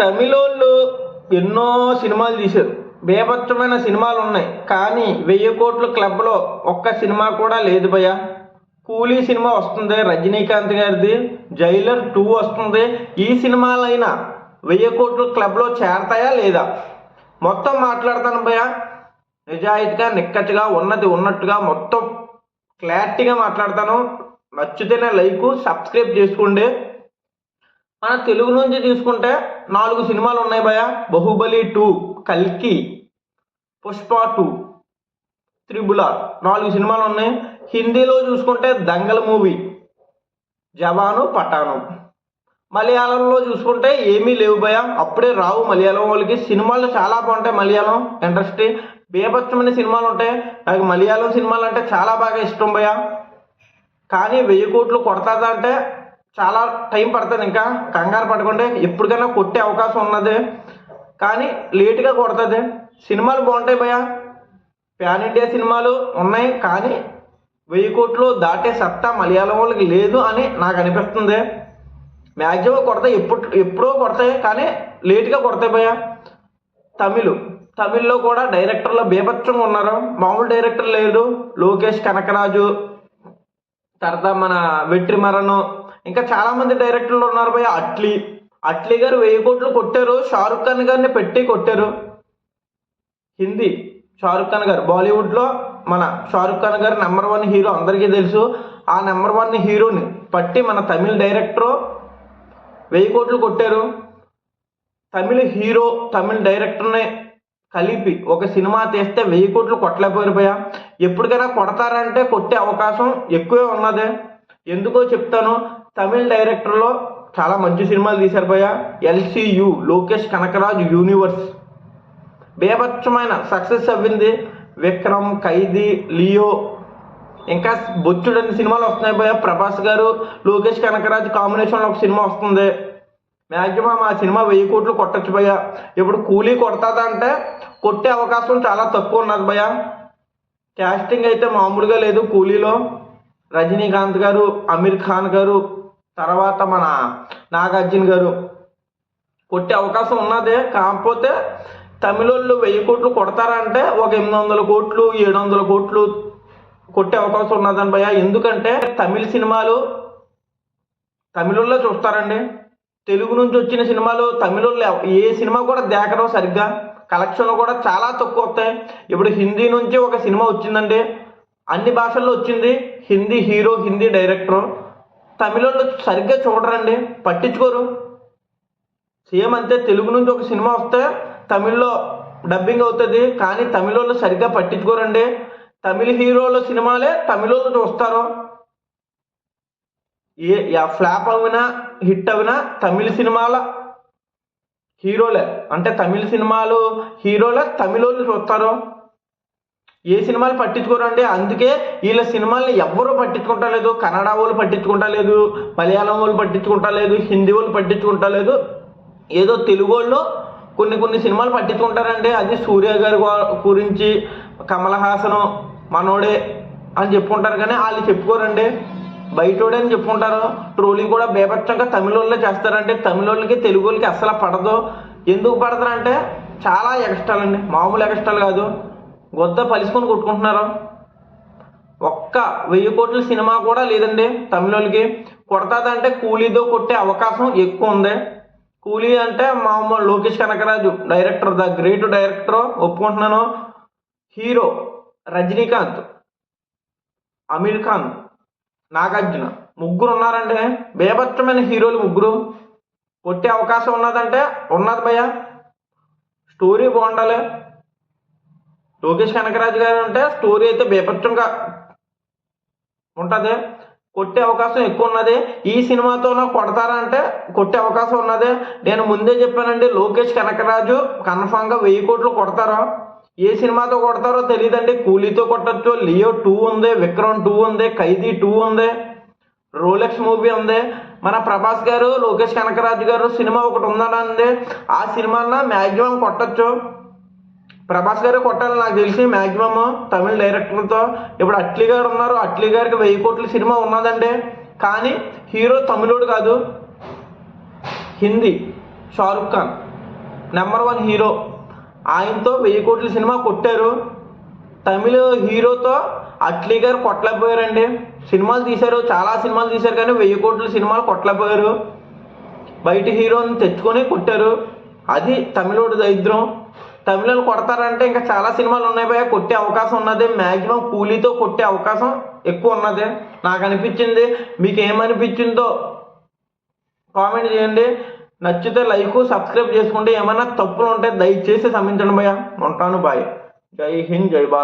తమిళోళ్ళు ఎన్నో సినిమాలు తీశారు. బేభత్సమైన సినిమాలు ఉన్నాయి. కానీ వెయ్యి కోట్ల క్లబ్లో ఒక్క సినిమా కూడా లేదు భయ కూలీ సినిమా వస్తుంది రజనీకాంత్ గారిది జైలర్ టూ వస్తుంది. ఈ సినిమాలైనా వెయ్యి కోట్ల క్లబ్లో చేరతాయా లేదా? మొత్తం మాట్లాడతాను భయ నిజాయితీగా నిక్కచ్చిగా ఉన్నది ఉన్నట్టుగా మొత్తం క్లారిటీగా మాట్లాడతాను. నచ్చితేనే లైక్ సబ్స్క్రైబ్ చేసుకోండి. మన తెలుగు నుంచి తీసుకుంటే నాలుగు సినిమాలు ఉన్నాయి భయ బాహుబలి టూ కల్కి పుష్ప టూ త్రిబుల నాలుగు సినిమాలు ఉన్నాయి. హిందీలో చూసుకుంటే దంగల్ మూవీ జవాను పఠాను మలయాళంలో చూసుకుంటే ఏమీ లేవు భయ అప్పుడే రావు మలయాళం వాళ్ళకి. సినిమాలు చాలా బాగుంటాయి మలయాళం. ఇండస్ట్రీ బేభత్సమైన సినిమాలు ఉంటాయి. నాకు మలయాళం సినిమాలు అంటే చాలా బాగా ఇష్టం భయ కానీ వెయ్యి కోట్లు కొడతాదంటే చాలా టైం పడుతుంది ఇంకా. కంగారు పడకుండా. ఎప్పటికైనా కొట్టే అవకాశం ఉన్నది. కానీ లేటుగా కొడుతుంది. సినిమాలు బాగుంటాయి భయ ప్యాన్ ఇండియా సినిమాలు ఉన్నాయి. కానీ వెయ్యి కోట్లు దాటే సత్తా మలయాళం వాళ్ళకి లేదు అని నాకు అనిపిస్తుంది. మ్యాక్సిమం కొడతాయి. ఎప్పుడు ఎప్పుడో కొడతాయి. కానీ లేటుగా కొడతాయి భయ తమిళ్. తమిళ్ళో కూడా డైరెక్టర్లు బేభత్సంగా ఉన్నారు. మామూలు డైరెక్టర్ లేరు లోకేష్ కనకరాజు. తర్వాత మన వెట్రిమరను. ఇంకా చాలా మంది డైరెక్టర్లు ఉన్నారు భయ అట్లీ అట్లీ గారు వెయ్యి కోట్లు కొట్టారు. షారుఖ్ ఖాన్ గారిని పెట్టి కొట్టారు. హిందీ షారుఖ్ ఖాన్ గారు. బాలీవుడ్లో మన షారుఖ్ ఖాన్ గారు నెంబర్ వన్ హీరో అందరికీ తెలుసు. ఆ నెంబర్ వన్ హీరోని పట్టి మన తమిళ డైరెక్టరు వెయ్యి కోట్లు కొట్టారు. తమిళ హీరో తమిళ డైరెక్టర్ని కలిపి ఒక సినిమా తీస్తే వెయ్యి కోట్లు కొట్టలేకపోయిపోయా ఎప్పటికైనా కొడతారంటే కొట్టే అవకాశం ఎక్కువే ఉన్నది. ఎందుకో చెప్తాను. తమిళ డైరెక్టర్లో చాలా మంచి సినిమాలు తీశారు భయ ఎల్సియు లోకేష్ కనకరాజ్ యూనివర్స్. బేభత్సమైన సక్సెస్ అవ్వింది విక్రమ్ ఖైదీ లియో. ఇంకా బొచ్చుడని సినిమాలు వస్తున్నాయి భయ ప్రభాస్ గారు లోకేష్ కనకరాజ్ కాంబినేషన్లో ఒక సినిమా వస్తుంది. మ్యాక్సిమం ఆ సినిమా వెయ్యి కోట్లు కొట్టచ్చు భయ ఇప్పుడు కూలీ కొడతాదంటే కొట్టే అవకాశం చాలా తక్కువ ఉన్నది భయ క్యాస్టింగ్ అయితే మామూలుగా లేదు కూలీలో. రజనీకాంత్ గారు అమీర్ ఖాన్ గారు తర్వాత మన నాగార్జున గారు కొట్టే అవకాశం ఉన్నదే. కాకపోతే తమిళోళ్ళు వెయ్యి కోట్లు కొడతారంటే ఒక ఎనిమిది వందల కోట్లు ఏడు వందల కోట్లు కొట్టే అవకాశం ఉన్నదని భయ ఎందుకంటే తమిళ సినిమాలు తమిళంలో చూస్తారండి. తెలుగు నుంచి వచ్చిన సినిమాలు తమిళంలో ఏ సినిమా కూడా దేకడం సరిగ్గా కలెక్షన్లు కూడా చాలా తక్కువ వస్తాయి. ఇప్పుడు హిందీ నుంచి ఒక సినిమా వచ్చిందండి. అన్ని భాషల్లో వచ్చింది. Hindi hero Hindi director. తమిళంలో సరిగ్గా చూడరండి. పట్టించుకోరు. సేమ్ అంతే తెలుగు నుంచి ఒక సినిమా వస్తే తమిళ్ళో డబ్బింగ్ అవుతుంది. కానీ తమిళోళ్ళు సరిగ్గా పట్టించుకోరండి. తమిళ హీరోల సినిమాలే తమిళోళ్ళు చూస్తారు. ఏ యా ఫ్లాప్ అవినా హిట్ అవినా తమిళ సినిమాల హీరోలే. అంటే తమిళ సినిమాలు హీరోలే తమిళోళ్ళు చూస్తారు. ఏ సినిమాలు పట్టించుకోరండి? అందుకే వీళ్ళ సినిమాల్ని ఎవ్వరూ పట్టించుకుంటలేదు. కన్నడ వాళ్ళు పట్టించుకుంటా లేదు మలయాళం వాళ్ళు పట్టించుకుంటా లేదు హిందీ వాళ్ళు పట్టించుకుంటా లేదు ఏదో తెలుగు వాళ్ళు కొన్ని కొన్ని సినిమాలు పట్టించుకుంటారండి. అది సూర్య గారి గురించి కమల్ హాసన్ మనోడే అని చెప్పుకుంటారు కానీ వాళ్ళు చెప్పుకోరండి. బయటోడే అని చెప్పుకుంటారు. ట్రోలింగ్ కూడా బేపచ్చంగా తమిళ వాళ్ళే చేస్తారంటే తమిళ వాళ్ళకి తెలుగు వాళ్ళకి అస్సలు పడదు. ఎందుకు పడతారంటే చాలా ఎక్స్ట్రాలండి. మామూలు ఎక్స్ట్రాలు కాదు. గొద్ద పలుసుకొని కొట్టుకుంటున్నారు? ఒక్క వెయ్యి కోట్ల సినిమా కూడా లేదండి తమిళోళ్ళకి. కొడతాదంటే కూలీతో కొట్టే అవకాశం ఎక్కువ ఉంది. కూలీ అంటే మామూలు Lokesh Kanagaraj director the great director ఒప్పుకుంటున్నాను. హీరో రజనీకాంత్ అమీర్ ఖాన్ నాగార్జున ముగ్గురు ఉన్నారండి. బేభత్సమైన హీరోలు ముగ్గురు. కొట్టే అవకాశం ఉన్నదంటే ఉన్నది భయ స్టోరీ బాగుండాలి. లోకేష్ కనకరాజు గారు అంటే స్టోరీ అయితే బేపచ్చంగా ఉంటుంది. కొట్టే అవకాశం ఎక్కువ ఉన్నది. ఈ సినిమాతోనో కొడతారా అంటే కొట్టే అవకాశం ఉన్నది. నేను ముందే చెప్పానండి లోకేష్ కనకరాజు కన్ఫామ్గా వెయ్యి కోట్లు కొడతారో ఏ సినిమాతో కొడతారో తెలియదండి కూలీతో కొట్టచ్చు లియో టూ ఉంది విక్రమ్ టూ ఉంది ఖైదీ టూ ఉంది రోలెక్స్ మూవీ ఉంది. మన ప్రభాస్ గారు లోకేష్ కనకరాజు గారు సినిమా ఒకటి ఉందనంది. ఆ సినిమాన మ్యాక్సిమం కొట్టచ్చు. ప్రభాస్ గారు కొట్టాలి నాకు తెలిసి మ్యాక్సిమమ్ తమిళ డైరెక్టర్తో ఇప్పుడు అట్లీ గారు ఉన్నారు. అట్లీ గారికి వెయ్యి కోట్ల సినిమా ఉన్నదండి కానీ హీరో తమిళోడు కాదు. Hindi. Shahrukh Khan. Number one hero. ఆయనతో వెయ్యి కోట్ల సినిమా కొట్టారు. తమిళ హీరోతో అట్లీ గారు కొట్టలేకపోయారండి. సినిమాలు తీశారు. చాలా సినిమాలు తీశారు కానీ వెయ్యి కోట్ల సినిమాలు కొట్టలేకపోయారు. బయట హీరోని తెచ్చుకొని కొట్టారు. అది తమిళోడు దరిద్రం. తమిళలు కొడతారంటే ఇంకా చాలా సినిమాలు ఉన్నాయి భయ కొట్టే అవకాశం ఉన్నది. మ్యాక్సిమం కూలీతో కొట్టే అవకాశం ఎక్కువ ఉన్నది. నాకు అనిపించింది. మీకు ఏమనిపించిందో కామెంట్ చేయండి. నచ్చితే లైక్ సబ్స్క్రైబ్ చేసుకుంటే ఏమైనా తప్పులు ఉంటే దయచేసి క్షమించండి భయ ఉంటాను బాయ్. జై హింద్ జై భారత్.